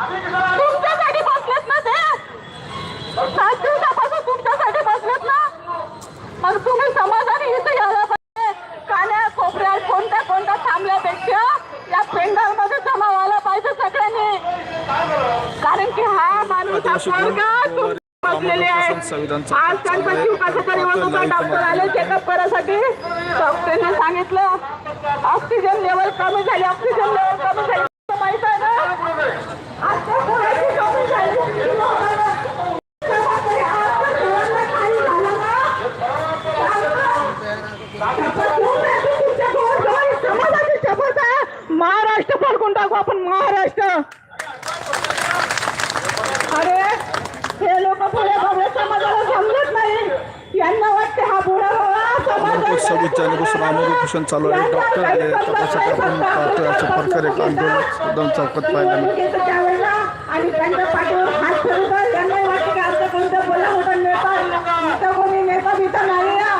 तुमच्यासाठी बसलेत ना ते? सात दिवसापासून तुमच्यासाठी बसलेत ना? मग तुम्ही समाजाने इथे यायला पाहिजे. कान्या कोपऱ्यात कोणत्या कोणत्या थांबल्यापेक्षा या पेंडॉलमध्ये जमा व्हायला पाहिजे सगळ्यांनी. कारण की हा माणूस बसलेले आहे. आज त्यांचा जीव कसा तरी होत होता डॉक्टर आले चेकअप करायसाठी डॉक्टरने सांगितलं ऑक्सिजन लेवल कमी झाली ऑक्सिजन लेवल कमी झाली माहीत आहे ना आज त्या पोराची कमी झाली समाजाची शपथ आहे फडकून टाकू आपण महाराष्ट्र. अरे हे लोक पुढे भव्य समाजाला समजत नाही. यांना वाटते हा बुडा चालू आहे. डॉक्टर आले प्रकारे आंदोलन चौकात आणि त्यांच्या पाठीवर हात ठेवतात त्यांनाही वाटते की आमचं कोणतं बोला मोठा नेता इथं कोणी नेता बिता नाही ना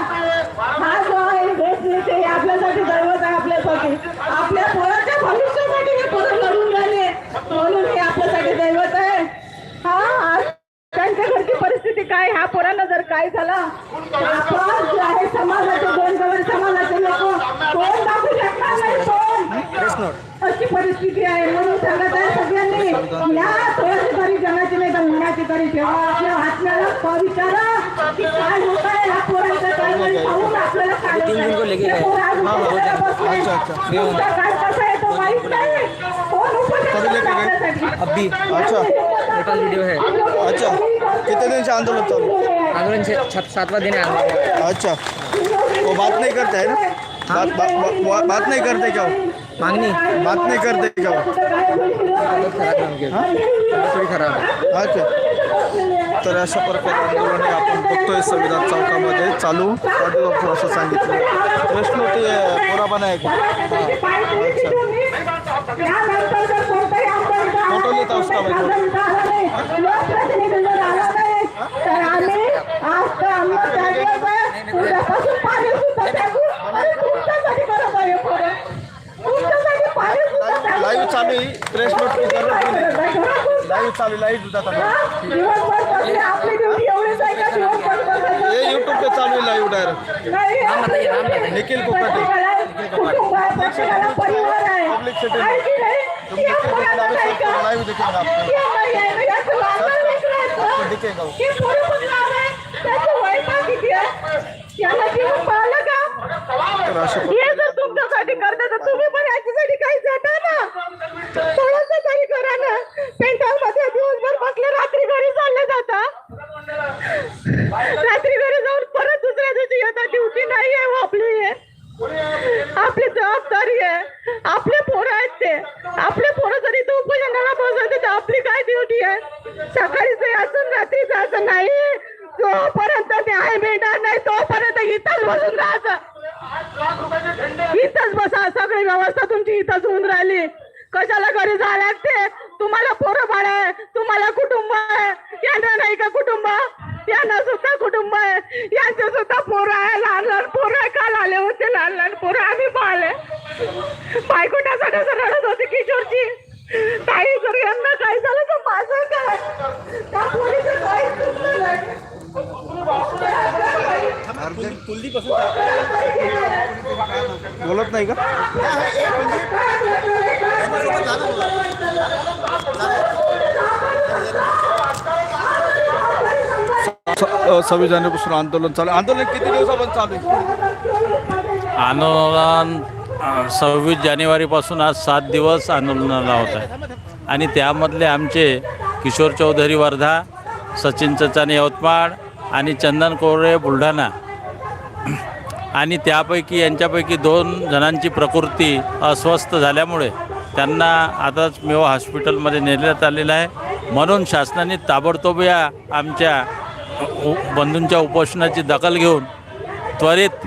हा जो आहे हेच नेते हे आपल्यासाठी दैवत आहे आपल्यासाठी आपल्या पोराच्या भविष्यासाठी हे पोरं लढून राहिले म्हणून हे आपल्यासाठी दैवत आहे हा आज त्यांच्या घरची परिस्थिती काय ह्या पोरांना जर काय झालं आपण जे आहे समाजाचे दोन गवर समाजाचे लोक कोण दाखवू शकणार नाही कोण? अशी परिस्थिती आहे. म्हणून सांगत आहे सगळ्यांनी या थोड्याची तरी जगाची नाही तर उन्हाची तरी ठेवा आपल्या वाचण्याला विचारा की काय होत आहे ह्या पोरांचं काय नाही पाहून आपल्याला काय कसा आहे तो माहीत नाही. कोण? अभी अच्छा. छोटा वीडियो है अच्छा. कितने दिन से आंदोलन चालू? है? आंदोलन से सातवां दिन है आंदोलन. अच्छा. वो बात नहीं करते है ना? बात बात, बात, बात नहीं करते क्या वो मागणी? बात नहीं करते क्या वो बहुत खराब है? तबियत थोडी खराब है अच्छा. तर अशा प्रकारे आंदोलन हे आपण बघतोय संविधान चौकामध्ये चालू. पाटील डॉक्टर असं सांगितलं. प्रश्न ते पोराबाना आहे का फोटो लेता उसका भाई, फोटो. तर आम्ही आज तर आम्ही. उद्यापासून पाणी सुद्धा टाकू आणि तुमच्यासाठी करत आहे पोरं. तुमच्यासाठी पाणी सुद्धा टाकू. लाईव्ह चालू आहे. प्रेस नोट लाईव्ह चालू लाईव्ह आहे. दिवसभर. आपली ड्युटी एवढीच आहे का? दिवसभर? हे युट्यूब पे चालू आहे लाईव्ह डायरेक्ट. निखिल कुकाटे. परिवार आहे. पाहिलं का? तर अशा हे जर तुमच्यासाठी करता तर तुम्ही पण याच्यासाठी काही जाता ना थोडस तरी करा ना पेंटाल मध्ये दिवसभर बसले रात्री घरी चालले जाता रात्री घरी जाऊन परत दुसऱ्या दिवशी येतात ड्युटी नाही आहे हो आपली हे. आपली जबाबदारी आहे आपले पोरं आहेत ते आपले पोरं जरी तो उपोषणाला बसवते तर आपली काय ड्युटी आहे सकाळी जायचं रात्री जायचं नाही जोपर्यंत न्याय मिळणार नाही तोपर्यंत इथंच बसून राहायचं इथंच बसा सगळी व्यवस्था तुमची इथंच होऊन राहिली कशाला घरी झाल्या ते? तुम्हाला पोरं बाळ आहे तुम्हाला कुटुंब आहे. यांना नाही का कुटुंब? यांना सुद्धा कुटुंब आहे. यांचे सुद्धा पोरं आहे लहान लहान पोरं आहे. काल आले होते लहान लहान पोरं. आम्ही पाहिले बायकोटासाठी रडत होती किशोरची ताई जर यांना काय झालं तर माझं काय? त्या पोरीचं काय बोलत नाही का? सव्वीस आंदोलन चालू आहे. आंदोलन किती दिवसापासून चालू आहे? आंदोलन सव्वीस जानेवारीपासून आज सात दिवस आंदोलनाला होत आहे. आणि त्यामधले आमचे किशोर चौधरी वर्धा सचिन चचाने यवतमाळ आणि चंदन कोरे बुलढाणा. आणि त्यापैकी यांच्यापैकी दोन जणांची प्रकृती अस्वस्थ झाल्यामुळे त्यांना आताच मेवा हॉस्पिटलमध्ये नेण्यात आलेलं आहे. म्हणून शासनाने ताबडतोब या आमच्या उ- बंधूंच्या उपोषणाची दखल घेऊन त्वरित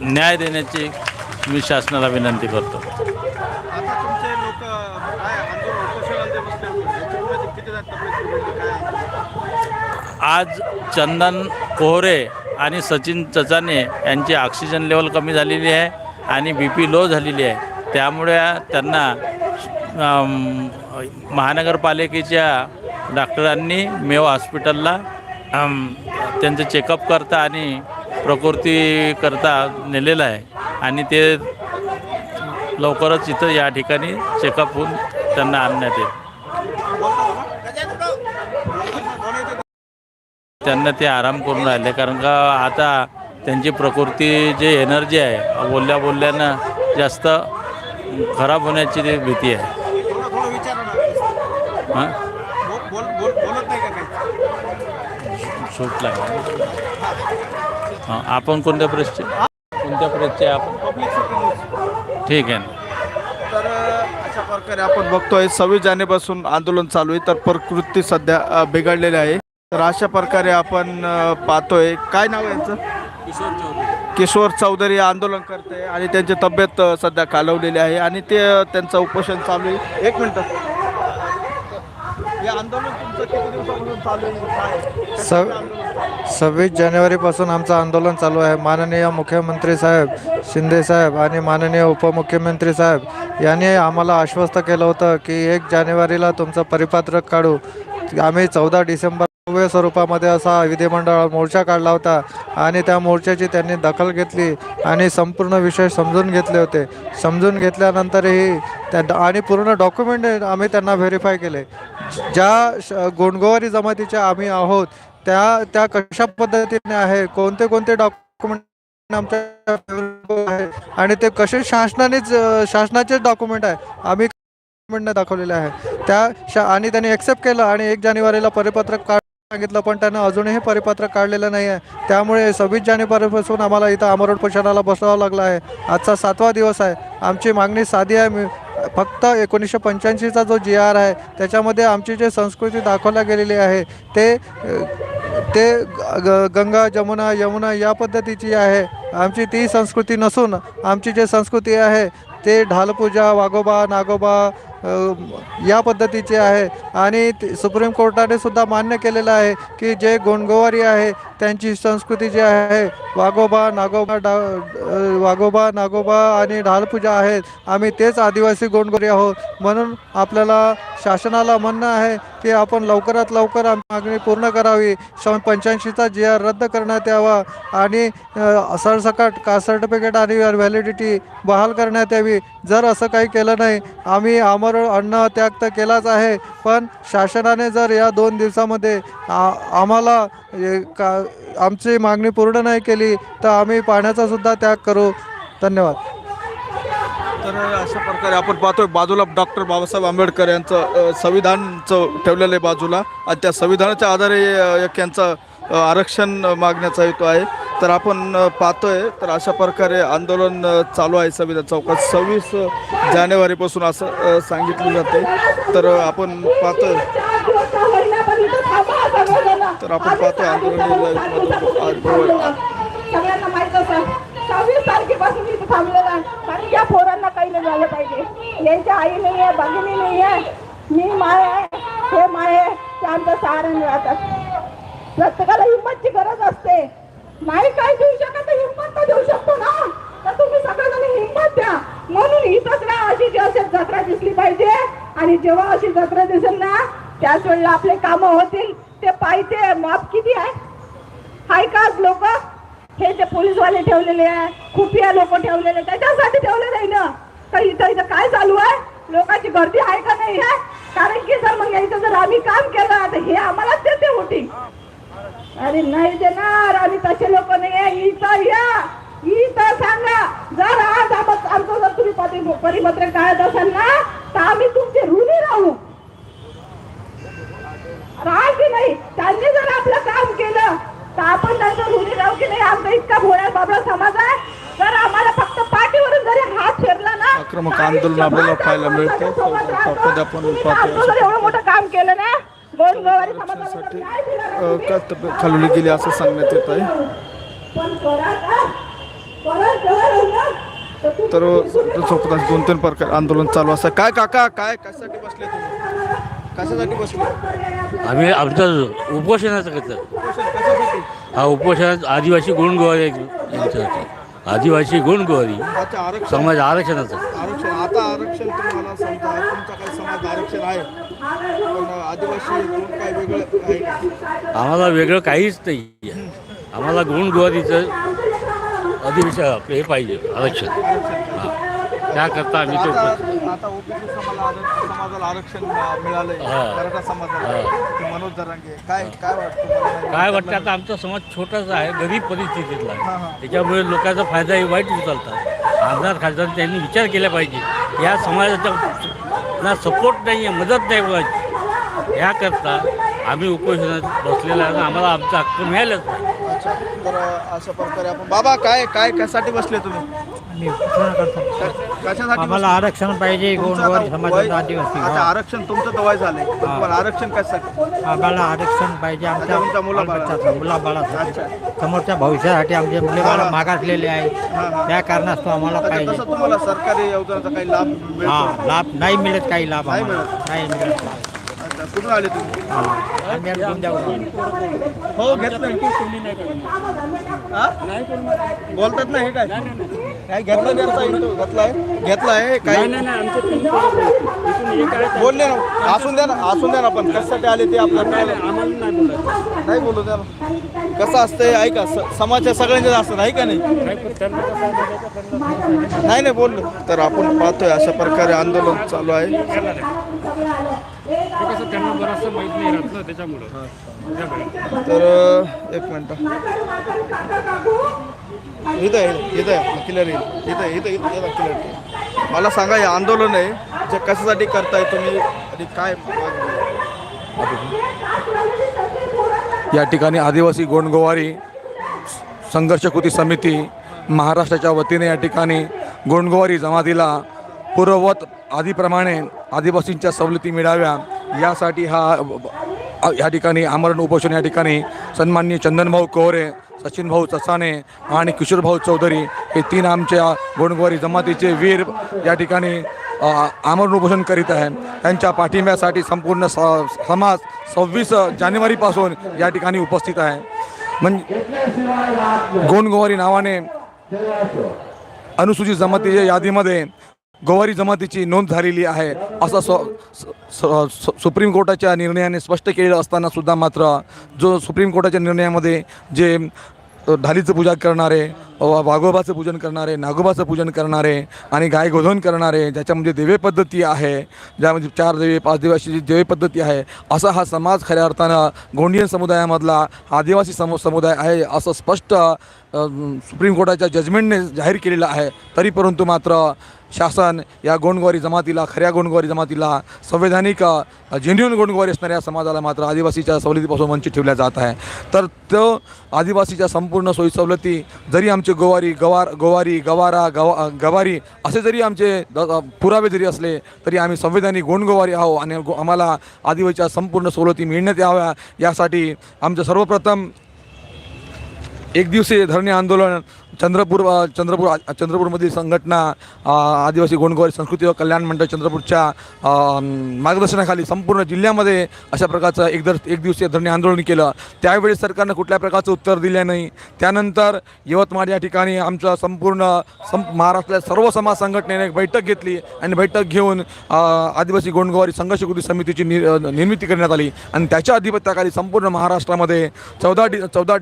न्याय देण्याची मी शासनाला विनंती करतो आता तुमचे लोक काय आंदोलन उपोषणाला बसले होते याच्यामुळे किती तब्येत बिघडली काय आज चंदन कोहरे आणि सचिन चचाने यांची ऑक्सिजन लेवल कमी झालेली आहे आणि बी पी लो झालेली आहे. त्यामुळे त्यांना महानगरपालिकेच्या डॉक्टरांनी मेव हॉस्पिटलला त्यांचं चेकअप करता आणि प्रकृती करता नेलेलं आहे. आणि ते लवकरच इथं या ठिकाणी चेकअप होऊन त्यांना आणण्यात येईल. त्यांना ते आराम करून राहिले. कारण का आता त्यांची प्रकृती जे एनर्जी आहे बोलल्या बोलल्यानं जास्त खराब होण्याची ती भीती आहे. हां? हां आपण कोणत्या प्रेसचे कोणत्या प्रेसचे आपण? ठीक आहे ना. तर अशा प्रकारे आपण बघतोय सव्वीस जानेपासून आंदोलन चालू आहे तर प्रकृती सध्या बिघडलेली आहे. तर अशा प्रकारे आपण पाहतोय. काय नाव आहे यांचं? किशोर चौधरी. आंदोलन करते आणि त्यांची तब्येत सध्या खालवलेली आहे आणि ते त्यांचं उपोषण चालू आहे. एक मिनिट. हे आंदोलन तुमचं किती दिवसापासून चालू आहे? काय? सव सव्वीस जानेवारीपासून आमचं आंदोलन चालू आहे. माननीय मुख्यमंत्री साहेब शिंदे साहेब आणि माननीय उपमुख्यमंत्री साहेब यांनी आम्हाला आश्वस्त केलं होतं की एक जानेवारीला तुमचं परिपत्रक काढू. आम्ही चौदा डिसेंबर भव्य स्वरूपामध्ये असा विधिमंडळ मोर्चा काढला होता आणि त्या मोर्चाची त्यांनी दखल घेतली आणि संपूर्ण विषय समजून घेतले होते. समजून घेतल्यानंतरही त्या आणि पूर्ण डॉक्युमेंट आम्ही त्यांना व्हेरीफाय केले. ज्या श- गोंडगोवारी जमातीच्या आम्ही आहोत त्या त्या कशा पद्धतीने आहे कोणते कोणते डॉक्युमेंट आमच्या आहे आणि ते कसे शासनानेच शासनाचेच डॉक्युमेंट आहे आम्ही दाखवलेले आहे. त्या शा आणि त्यांनी एक्सेप्ट केलं आणि एक जानेवारीला परिपत्रक काढ सांगितलं पण त्यानं अजूनही परिपत्रक काढलेलं नाही आहे त्यामुळे सव्वीस जानेवारीपासून आम्हाला इथं आमरण पोषणाला बसावं लागलं आहे. आजचा सातवा दिवस आहे. आमची मागणी साधी आहे. मी फक्त एकोणीसशे पंच्याऐंशीचा जो जी आर आहे त्याच्यामध्ये आमची जे संस्कृती दाखवल्या गेलेली आहे ते ते ग- गंगा जमुना यमुना या पद्धतीची आहे. आमची ती संस्कृती नसून आमची जी संस्कृती आहे ते ढालपूजा वाघोबा नागोबा या पद्धतीचे आहे. आणि सुप्रीम कोर्टाने सुद्धा मान्य केलेलं आहे की जे गोंडगोवारी आहे त्यांची संस्कृती जी आहे वाघोबा नागोबा डा वाघोबा नागोबा आणि ढालपूजा आहेत. आम्ही तेच आदिवासी गोंडगोरी आहोत. म्हणून आपल्याला शासनाला म्हणणं आहे की आपण लवकरात लवकर मागणी पूर्ण करावी. सन पंच्याऐंशीचा जी आर रद्द करण्यात यावा आणि सरसकट कास्ट सर्टिफिकेट आणि व्हॅलिडिटी बहाल करण्यात यावी. जर असं काही केलं नाही आम्ही आमर अन्न त्याग तर केलाच आहे. पण शासनाने जर या दोन दिवसामध्ये आ आम्हाला का आमची मागणी पूर्ण नाही केली तर आम्ही पाण्याचा सुद्धा त्याग करू. धन्यवाद. तर अशा प्रकारे आपण पाहतोय बाजूला डॉक्टर बाबासाहेब आंबेडकर यांचं संविधानचं ठेवलेलं आहे बाजूला. आणि त्या संविधानाच्या आधारे एक यांचं आरक्षण मागण्याचा हेतू आहे. तर आपण पाहतोय तर अशा प्रकारे आंदोलन चालू आहे संविधान चौकात. सव्वीस जानेवारीपासून असं सांगितलं जाते तर आपण पाहतोय. तर आपण पाहतोय आंदोलन सगळ्यांना माहीत असं सव्वीस तारखेपासून इथं थांबलेलं आहे. कारण या पोरांना काही नाही झालं पाहिजे. यांच्या आई नाही आहे भगिनी नाही आहे मी माय आहे हे माय आहे ते आमचं राहतात. प्रत्येकाला हिंमतची गरज असते. नाही काय देऊ शकत तर हिंमत तर देऊ शकतो ना. तर तुम्ही सगळेजण हिंमत द्या. म्हणून इथंच ना अशी जी असेल जत्रा दिसली पाहिजे. आणि जेव्हा अशी जत्रा दिसेल ना त्याच वेळेला आपले कामं होतील. ते पाहिजे माप किती आहे? हाय का लोक? हे जे पोलीसवाले ठेवलेले आहे खुफिया लोक ठेवलेले त्याच्यासाठी ठेवले नाही ना? तर इथं इथं काय चालू आहे? लोकांची गर्दी आहे का नाही आहे? कारण की सर मग यायचं जर आम्ही काम केलं तर हे आम्हालाच देते होती अरे नाही देणार आम्ही तसे लोक नाही इथं या. इथं सांगा. जर आज आम- आमचं जर तुम्ही परि- परिपत्रक काढत असाल ना तर आम्ही तुमचे ऋणी राहू. राह की नाही? त्यांनी जर आपलं काम केलं तर आपण त्यांचं ऋणी राहू की नाही? आमचा इतका भोळा बाबळा समाज आहे. तर आम्हाला फक्त पाठीवरून जरी हात फिरला ना आक्रमक आंदोलन आपल्याला पाहायला मिळतं. एवढं मोठं काम केलं ना खालवली गेली असं सांगण्यात येत आहे. तर चौकदास दोन तीन प्रकार आंदोलन चालू असं काय काका? काय? कशासाठी बसले तुम्ही? कशासाठी बसले? आम्ही आमचं उपोषणाचं कशासाठी हा उपोषण आदिवासी गुणगोवारी यांच्यासाठी आदिवासी गुणगोवारी अच्छा आरक्षण. समाज आरक्षणाचं. आरक्षण. आता आरक्षण तुम्हाला समजा तुमचा काही समाज समाजात आरक्षण आहे. पण आदिवासी म्हणून काय वेगळं आहे? का? आम्हाला वेगळं काहीच नाही आहे. आम्हाला गुणगुवारीचं अधिवेशन आपलं हे पाहिजे आरक्षण. हां. त्याकरता आम्ही ते आता ओबीसी समाजाला समाजाला आरक्षण मिळालंय. मराठा समाजाला. मनोज जरांगे काय काय वाटतं? काय वाटतं आता आमचा समाज छोटासा आहे गरीब परिस्थितीतला. त्याच्यामुळे लोकांचा फायदा हे वाईट उचलतात. आमदार खासदार त्यांनी विचार केला पाहिजे. या समाजाचा ना सपोर्ट नाही आहे मदत नाही कोणाची. याकरता आम्ही उपोषणात बसलेला आहे. आम्हाला आमचा हक्क मिळालाच नाही. अच्छा तर अं, अशा प्रकारे आपण बाबा काय काय कशासाठी बसले तुम्ही? करतो. कशासाठी आम्हाला? आरक्षण पाहिजे तुमचं गोंडवार आता समाजाचा आदिवासी. आता हा. आरक्षण तुमचं तर वय झालंय. पण तुम्हाला आरक्षण कशासाठी? आम्हाला आरक्षण पाहिजे आमच्या तुमच्या मुलाबाळा- मुलाबाळासाठी समोरच्या भविष्यासाठी आमचे मुले बाळ मागासलेले आहे त्या कारणास्तव आम्हाला अच्छा, पाहिजे. तुम्हाला सरकारी योजनेचा काही लाभ मिळतो? हा लाभ नाही मिळत काही लाभ नाही आम्हाला. मिळत. नाही मिळत. कुठून आले तुम्ही. हो घेतलं हा? बोलतात ना हे काय? काय घेतलं घेतलाय. घेतलाय? काय बोलले ना. असून द्या ना असून द्या ना पण कशासाठी आले ते आपल्याला नाही बोलू द्या ना. कसं असतंय ऐका समाजच्या सगळ्यांच्याच असतं नाही का नाही? नाही नाही बोललो. तर आपण पाहतोय अशा प्रकारे आंदोलन चालू आहे. तर एक मिनिट. इथं आहे इथं आहे क्लिअर येईल. इथं इथं इथं इथं क्लिअर मला सांगा हे आंदोलन आहे जे कशासाठी करताय तुम्ही आणि काय या ठिकाणी आदिवासी गोंडगोवारी संघर्ष कृती समिती महाराष्ट्राच्या वतीने या ठिकाणी गोंडगोवारी जमातीला पूर्ववत आधीप्रमाणे आदिवासींच्या सवलती मिळाव्या. यासाठी हा या ठिकाणी आमरण उपोषण या ठिकाणी सन्माननीय चंदनभाऊ कोहरे सचिनभाऊ चसाने आणि किशोरभाऊ चौधरी हे तीन आमच्या गोंडगोवारी जमातीचे वीर या ठिकाणी आमरण उपोषण करीत आहे त्यांच्या पाठिंब्यासाठी संपूर्ण स समाज सव्वीस जानेवारीपासून या ठिकाणी उपस्थित आहे. म्हणजे गोंडगोवारी नावाने अनुसूचित जमातीच्या यादीमध्ये गोवारी जमातीची नोंद झालेली आहे. असं स्व स- सु सुप्रीम कोर्टाच्या निर्णयाने स्पष्ट केलेलं असताना सुद्धा मात्र जो सुप्रीम कोर्टाच्या निर्णयामध्ये जे ढालीचं पूजा करणारे वाघोबाचं पूजन करणारे नागोबाचं पूजन करणारे आणि गाय गोधन करणारे ज्याच्यामध्ये देवे पद्धती आहे ज्यामध्ये चार देवे पाच देवे अशी जी देवे पद्धती आहे असा हा समाज खऱ्या अर्थानं गोंडियन समुदायामधला आदिवासी समु समुदाय आहे असं स्पष्ट सुप्रीम कोर्टाच्या जजमेंटने जाहीर केलेलं आहे. तरी परंतु मात्र शासन या गोंडगोवारी जमातीला खऱ्या गोंडगोवारी जमातीला संवैधानिक जेन्युन गोंडगोवारी असणाऱ्या समाजाला मात्र आदिवासीच्या सवलतीपासून वंचित ठेवल्या जात आहे. तर तो आदिवासीच्या संपूर्ण सोयी सवलती जरी आमचे गोवारी गवार गोवारी गवारा गवा गवारी असे जरी आमचे पुरावे जरी असले तरी आम्ही संवैधानिक गोंडगोवारी आहो आणि आम्हाला आदिवासीच्या संपूर्ण सवलती मिळण्यात याव्या यासाठी आमचं सर्वप्रथम एक दिवसीय धरणे आंदोलन चंद्रपूर चंद्रपूर आ- चंद्रपूरमधील संघटना आदिवासी गोंडगोवारी संस्कृती व कल्याण मंडळ चंद्रपूरच्या मार्गदर्शनाखाली संपूर्ण जिल्ह्यामध्ये अशा प्रकारचं एक दर एक दिवसीय धरणे आंदोलन केलं. त्यावेळी सरकारनं कुठल्या प्रकारचं उत्तर दिलं नाही. त्यानंतर यवतमाळ या ठिकाणी आमचं संपूर्ण सं महाराष्ट्रातल्या सर्व समाज संघटनेने एक बैठक घेतली आणि बैठक घेऊन आदिवासी गोंडगोवारी संघर्ष कृती समितीची नि निर्मिती करण्यात आली. आणि त्याच्या अधिपत्याखाली संपूर्ण महाराष्ट्रामध्ये चौदा डि चौदा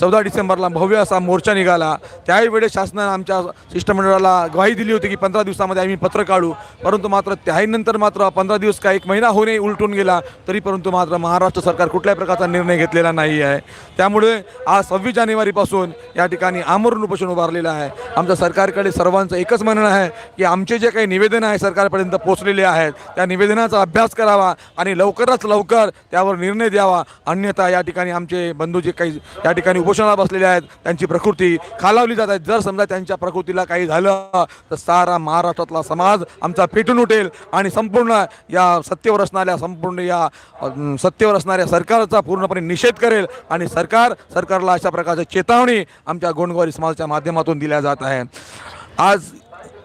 चौदा डिसेंबरला भव्य असा मोर्चा निघाला. त्यावेळेस शासनानं आमच्या शिष्टमंडळाला ग्वाही दिली होती की पंधरा दिवसामध्ये आम्ही पत्र काढू. परंतु मात्र त्याहीनंतर मात्र पंधरा दिवस का एक महिना होणे उलटून गेला तरी परंतु मात्र महाराष्ट्र सरकार कुठल्याही प्रकारचा निर्णय घेतलेला नाही आहे. त्यामुळे आज सव्वीस जानेवारीपासून या ठिकाणी आमरण उपोषण उभारलेलं आहे. आमच्या सरकारकडे सर्वांचं एकच म्हणणं आहे की आमचे जे काही निवेदनं आहे सरकारपर्यंत पोचलेले आहेत त्या निवेदनाचा अभ्यास करावा आणि लवकरच लवकर त्यावर निर्णय द्यावा. अन्यथा या ठिकाणी आमचे बंधू जे काही या ठिकाणी उपोषणाला बसलेले आहेत त्यांची प्रकृती खालावली जात आहे जर समजा त्यांच्या प्रकृतीला काही झालं तर सारा महाराष्ट्रातला समाज आमचा पेटून उठेल आणि संपूर्ण या सत्तेवर असणाऱ्या संपूर्ण या सत्तेवर असणाऱ्या सरकारचा पूर्णपणे निषेध करेल आणि सरकार सरकारला अशा प्रकारची चेतावणी आमच्या गोंडगोरी समाजाच्या माध्यमातून दिल्या जात आहे आज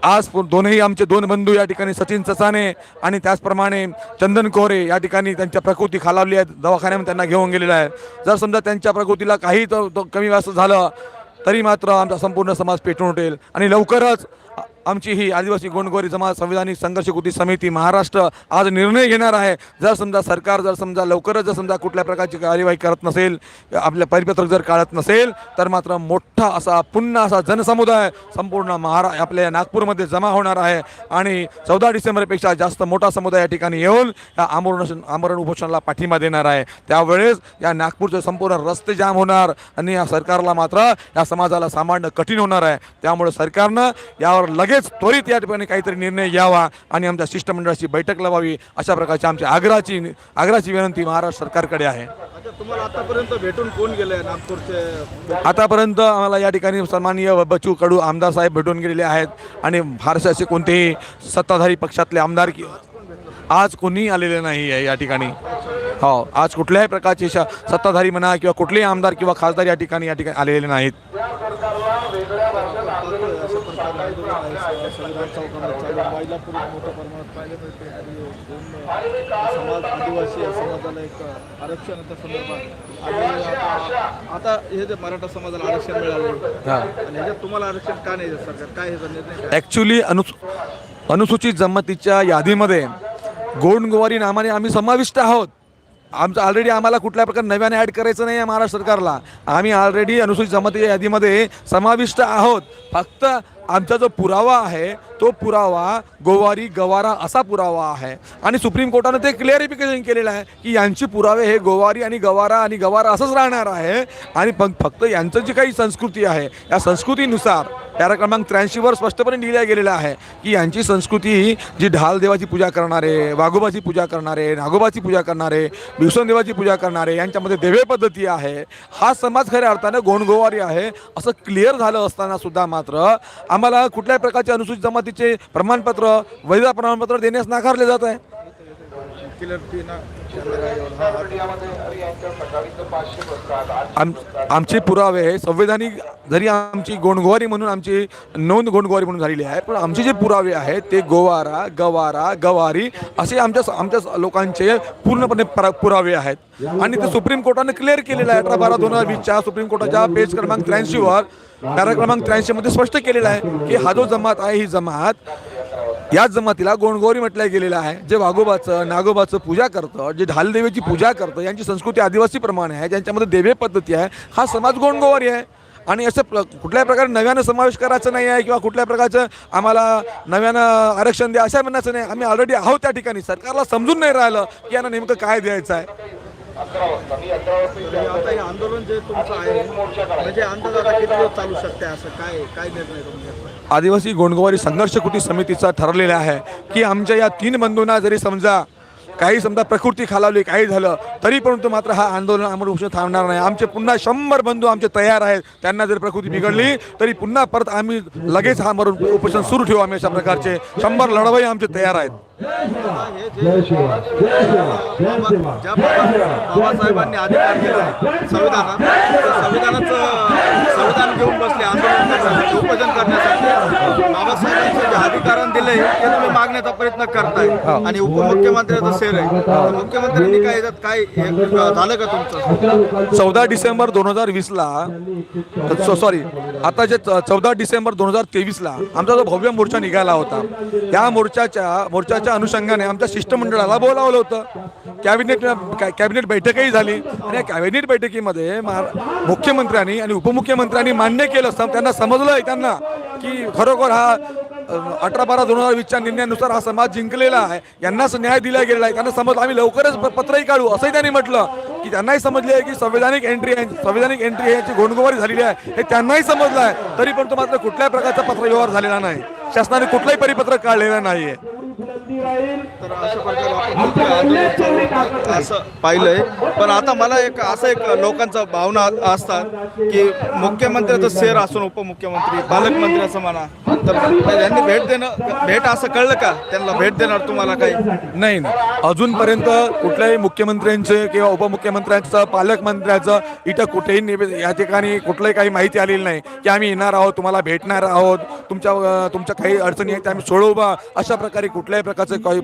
आज दोनही आमचे दोन बंधू या ठिकाणी सचिन ससाने आणि त्याचप्रमाणे चंदन कोहरे या ठिकाणी त्यांच्या प्रकृती खालावली आहेत. दवाखान्यामध्ये त्यांना घेऊन गेलेलं आहे. जर समजा त्यांच्या प्रकृतीला काही तर कमी व्यास झालं तरी मात्र आमचा संपूर्ण समाज पेटून उठेल. आणि लवकरच आमची ही आदिवासी गोंडगोरी समाज संविधानिक संघर्ष कृती समिती महाराष्ट्र आज निर्णय घेणार आहे. जर समजा सरकार जर समजा लवकरच जर समजा कुठल्या प्रकारची कार्यवाही करत नसेल आपल्या परिपत्रक जर काढत नसेल तर मात्र मोठा असा पुन्हा असा जनसमुदाय संपूर्ण महारा आपल्या नागपूरमध्ये जमा होणार आहे. आणि चौदा डिसेंबरपेक्षा जास्त मोठा समुदाय या ठिकाणी येऊन या आमरण आमरण उपोषणाला पाठिंबा देणार आहे. त्यावेळेस या नागपूरचे संपूर्ण रस्ते जाम होणार आणि या सरकारला मात्र या समाजाला सांभाळणं कठीण होणार आहे. त्यामुळे सरकारनं यावर लगेच त्वरित या ठिकाणी काहीतरी निर्णय घ्यावा आणि आमच्या शिष्टमंडळाची बैठक लावावी अशा प्रकारची आमची आग्रहाची आग्रहाची विनंती महाराष्ट्र सरकारकडे आहे. अच्छा तुम्हाला आतापर्यंत भेटून कोण गेले नागपूरचे? आतापर्यंत आम्हाला या ठिकाणी सन्माननीय बच्चू कडू आमदार साहेब भेटून गेलेले आहेत आणि फारसे असे कोणतेही सत्ताधारी पक्षातले आमदार कि- आज कोणीही आलेले नाही आहे या ठिकाणी. हो आज कुठल्याही प्रकारचे सत्ताधारी म्हणा किंवा कुठलेही आमदार किंवा खासदार या ठिकाणी या ठिकाणी आलेले नाहीत. संविधान चौकामध्ये चालू महिलापूर मोठ्या प्रमाणात पाहिले मिळते आणि दोन समाज आदिवासी या समाजाला एक आरक्षणाच्या संदर्भात आणि आता हे जे मराठा समाजाला आरक्षण मिळाले आणि ह्याच्यात तुम्हाला आरक्षण का नाही देत सरकार? काय ह्याचा निर्णय काय? ॲक्च्युली अनुस अनुसूचित जमातीच्या यादीमध्ये गोंडगोवारी नामाने आम्ही समाविष्ट आहोत. आमचं ऑलरेडी आम्हाला कुठल्या प्रकारे नव्याने ॲड करायचं नाही आहे महाराष्ट्र सरकारला. आम्ही ऑलरेडी अनुसूचित जमातीच्या यादीमध्ये समाविष्ट आहोत. फक्त आमचा जो पुरावा आहे तो पुरावा गोवारी गवारा असा पुरावा आहे. आणि सुप्रीम कोर्टानं ते क्लिअरिफिकेशन केलेलं आहे की यांचे पुरावे हे गोवारी आणि गवारा आणि गवारा असंच राहणार आहे. आणि फक्त फक्त यांचं जी काही संस्कृती आहे या संस्कृतीनुसार पॅरा क्रमांक त्र्याऐंशीवर स्पष्टपणे लिहिल्या गेलेलं आहे की यांची संस्कृती जी ढाल देवाची पूजा करणारे वाघोबाची पूजा करणारे नागोबाची पूजा करणारे भिवसन देवाची पूजा करणारे यांच्यामध्ये देवे पद्धती आहे. हा समाज खऱ्या अर्थानं गोंडगोवारी आहे. असं क्लिअर झालं असताना सुद्धा मात्र आम्हाला कुठल्याही प्रकारची अनुसूचित जमातीचे प्रमाणपत्र वैध प्रमाणपत्र देण्यास नाकारले जात आहे. आम आमचे पुरावे हे संवैधानिक जरी आमची गोंडगोवारी म्हणून आमची नोंद गोंडगोवारी म्हणून झालेली आहे पण आमचे जे पुरावे आहेत ते गोवारा गवारा गवारी असे आमच्या आमच्या लोकांचे पूर्णपणे परा- पुरावे आहेत. आणि ते सुप्रीम कोर्टाने क्लिअर केलेलं आहे. अठरा बारा दोन हजार वीसच्या सुप्रीम कोर्टाच्या पेज क्रमांक त्र्याऐंशीवर धारा क्रमांक त्र्याऐंशीमध्ये स्पष्ट केलेलं आहे की हा जो जमात आहे ही जमात याच जमातीला गोंडगोरी म्हटलं गेलेलं आहे. जे वाघोबाचं नागोबाचं पूजा करतं जे ढालदेवीची पूजा करतं यांची संस्कृती आदिवासी प्रमाणे आहे ज्यांच्यामध्ये देवे पद्धती आहे हा समाज गोंडगोवारी आहे. आणि असं प्र कुठल्याही प्रकारे नव्यानं समावेश करायचं नाही आहे किंवा कुठल्या प्रकारचं आम्हाला नव्यानं आरक्षण द्या असं म्हणायचं नाही. आम्ही ऑलरेडी आहोत त्या ठिकाणी. सरकारला समजून नाही राहिलं की यांना नेमकं काय द्यायचं आहे. आता हे आंदोलन जे तुमचं आहे म्हणजे आता किती दिवस चालू शकते असं काय काय निर्णय तुमचा आदिवासी गोंडगोवारी संघर्ष कृती समितीचा ठरलेलं आहे की आमच्या या तीन बंधूंना जरी समजा काही समजा प्रकृती खालावली काही झालं तरी परंतु मात्र हा आंदोलन आम्हाला उपोषण थांबणार नाही. आमचे पुन्हा शंभर बंधू आमचे तयार आहेत. त्यांना जर प्रकृती बिघडली तरी पुन्हा परत आम्ही लगेच हा मरून उपोषण सुरू ठेवू आम्ही अशा प्रकारचे. शंभर लढवई आमचे तयार आहेत. बाबासाहेबांनी अधिकार दिला आहे. संविधानात. त्या संविधानाचं संविधान घेऊन बसले आंदोलन करण्यासाठी उपोषण करण्यासाठी. बाबासाहेबांचे जे अधिकारांनी दिले ते तुम्ही मागण्याचा प्रयत्न करताय. आणि उपमुख्यमंत्र्याचं आहे. तर मुख्यमंत्र्यांनी काय काय झालं का तुमचं? चौदा डिसेंबर दोन हजार वीसला सॉरी आता जे चौदा डिसेंबर दोन हजार तेवीसला आमचा जो भव्य मोर्चा निघाला होता या मोर्चाच्या मोर्चाच्या अनुषंगाने आमच्या शिष्टमंडळाला बोलावलं होतं. कॅबिनेट कॅबिनेट बैठकही झाली आणि या कॅबिनेट बैठकीमध्ये मुख्यमंत्र्यांनी आणि उपमुख्यमंत्र्यांनी मान्य केलं त्यांना समजलं त्यांना की खरोखर हा अठरा बारा दोन हजार वीसच्या निर्णयानुसार हा समाज जिंकलेला आहे. यांनाच न्याय दिला गेलेला आहे. त्यांना समज आम्ही लवकरच पत्रही काढू. असंही त्यांनी म्हटलं की त्यांनाही समजले आहे की संवैधानिक एंट्री आहे संवैधानिक एंट्री याची गोंडगोवारी झालेली आहे. हे त्यांनाही समजलं आहे. तरी पण तो मात्र कुठल्याही प्रकारचा पत्रव्यवहार झालेला नाही. शासनाने कुठलाही परिपत्रक काढलेला नाही आहे तर अशा प्रकारे आपण असं पाहिलंय. पण आता मला एक असं एक लोकांचा भावना असतात की मुख्यमंत्र्याचं शेर असून उपमुख्यमंत्री पालकमंत्री असं म्हणा. तर भेट देणं भेट असं कळलं का? त्यांना भेट देणार तुम्हाला काही? नाही नाही. अजूनपर्यंत कुठल्याही मुख्यमंत्र्यांचे किंवा उपमुख्यमंत्र्यांचं पालकमंत्र्याचं इथं कुठेही या ठिकाणी कुठलंही काही माहिती आलेली नाही की आम्ही येणार आहोत तुम्हाला भेटणार आहोत तुमच्या तुमच्या काही अडचणी आहेत त्या आम्ही सोडवू. बा अशा प्रकारे कुठल्याही प्रकारचं काही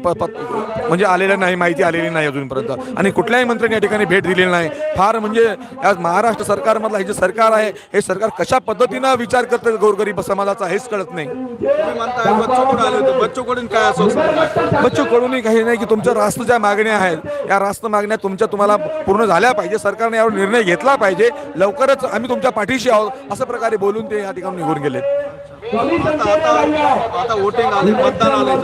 म्हणजे आलेलं नाही माहिती आलेली नाही अजूनपर्यंत. आणि कुठल्याही मंत्र्यांनी या ठिकाणी भेट दिलेली नाही. फार म्हणजे आज महाराष्ट्र सरकारमधलं हे जे सरकार आहे हे सरकार कशा पद्धतीनं विचार करतं गोरगरीब समाजाचा हेच कळत नाही. तुम्ही म्हणताय बच्चू कडू आले होते? बच्चू कडून काय असं? बच्चू कडूनही काही नाही की तुमच्या रास्त ज्या मागण्या आहेत या रास्त मागण्या तुमच्या तुम्हाला पूर्ण झाल्या पाहिजे. सरकारने यावर निर्णय घेतला पाहिजे. लवकरच आम्ही तुमच्या पाठीशी आहोत. असं प्रकारे बोलून ते या ठिकाणी निघून गेलेत. आता वोटिंग आले मतदान आले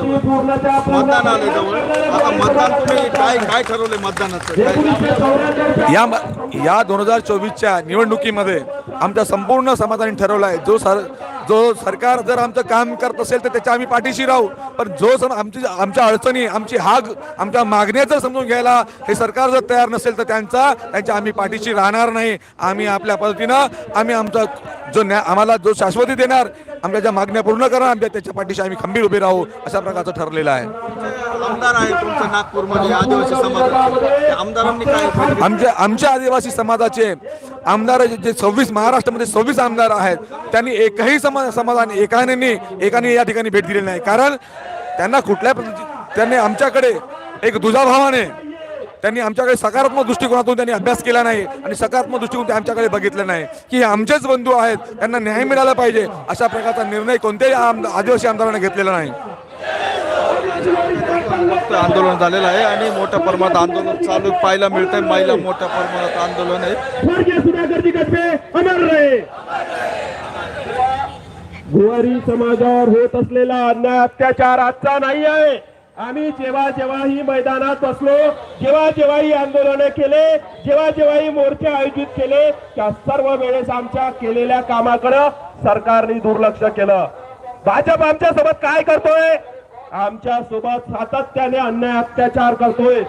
मतदान आले जवळ. आता मतदान तुम्ही काय काय ठरवले मतदानाचं? या या दोन हजार चोवीसच्या निवडणुकीमध्ये आमच्या संपूर्ण समाजाने ठरवलं आहे जो सर जो सरकार जर आमचं काम करत असेल तर त्याच्या आम्ही पाठीशी राहू. पण जो सम आमची आमच्या अडचणी आमची हाग आमच्या मागण्या जर समजून घ्यायला हे सरकार जर तयार नसेल तर त्यांचा त्यांच्या आम्ही पाठीशी राहणार नाही. आम्ही आपल्या पद्धतीनं आम्ही आमचा जो न्या आम्हाला जो शाश्वती देणार आमच्या ज्या मागण्या पूर्ण करणार आमच्या त्याच्या पाठीशी आम्ही खंबीर उभे राहू अशा प्रकारचं ठरलेलं आहे. आमदार आहे तुमच्या नागपूरमध्ये आदिवासी समाजाचे. आमदारांनी काय आमच्या आमच्या आदिवासी समाजाचे आमदार जे- सव्वीस महाराष्ट्रामध्ये सव्वीस आमदार आहेत त्यांनी एकही समा समाजाने एकाने एकाने या ठिकाणी भेट दिलेली नाही. कारण त्यांना कुठल्या पद्धती- त्यांनी आमच्याकडे एक दुजाभावाने त्यांनी आमच्याकडे सकारात्मक दृष्टिकोनातून त्यांनी अभ्यास केला नाही आणि सकारात्मक दृष्टिकोन ते आमच्याकडे बघितलं नाही. की हे आमचेच बंधू आहेत त्यांना न्याय मिळाला पाहिजे अशा प्रकारचा निर्णय कोणत्याही आम आदिवासी आमदाराने घेतलेला नाही. आंदोलन झालेलं आहे आणि मोठ्या प्रमाणात आंदोलन चालू पाहायला मिळतंय. महिला मोठ्या प्रमाणात आंदोलन आहे स्वर्गीय सुधाकर जी गजबे अमर रहे गुवारी समाजावर होत असलेला अन्याय अत्याचार आजचा नाही आहे. आम्ही जेव्हा जेव्हा ही मैदानात बसलो जेव्हा जेव्हा ही आंदोलनं केले जेव्हा जेव्हा ही मोर्चे आयोजित केले त्या सर्व वेळेस आमच्या केलेल्या कामाकडं सरकारने दुर्लक्ष केलं. भाजप आमच्यासोबत काय करतोय? आमच्यासोबत सातत्याने अन्याय अत्याचार करतोय.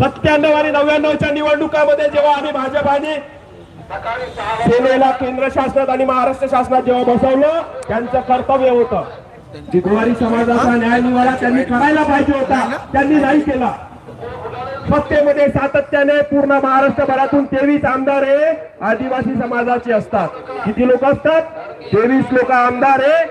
सत्त्याण्णव आणि नव्याण्णवच्या निवडणुकामध्ये जेव्हा आम्ही भाजपाने सेनेला केंद्र शासनात आणि महाराष्ट्र शासनात जेव्हा बसवलं त्यांचं कर्तव्य होतं. जितवारी समाजाचा न्याय निवाडा त्यांनी करायला पाहिजे होता. त्यांनी नाही केला. सत्तेमध्ये सातत्याने पूर्ण महाराष्ट्रभरातून तेवीस आमदार हे आदिवासी समाजाचे असतात. किती लोक असतात? तेवीस लोक आमदार हे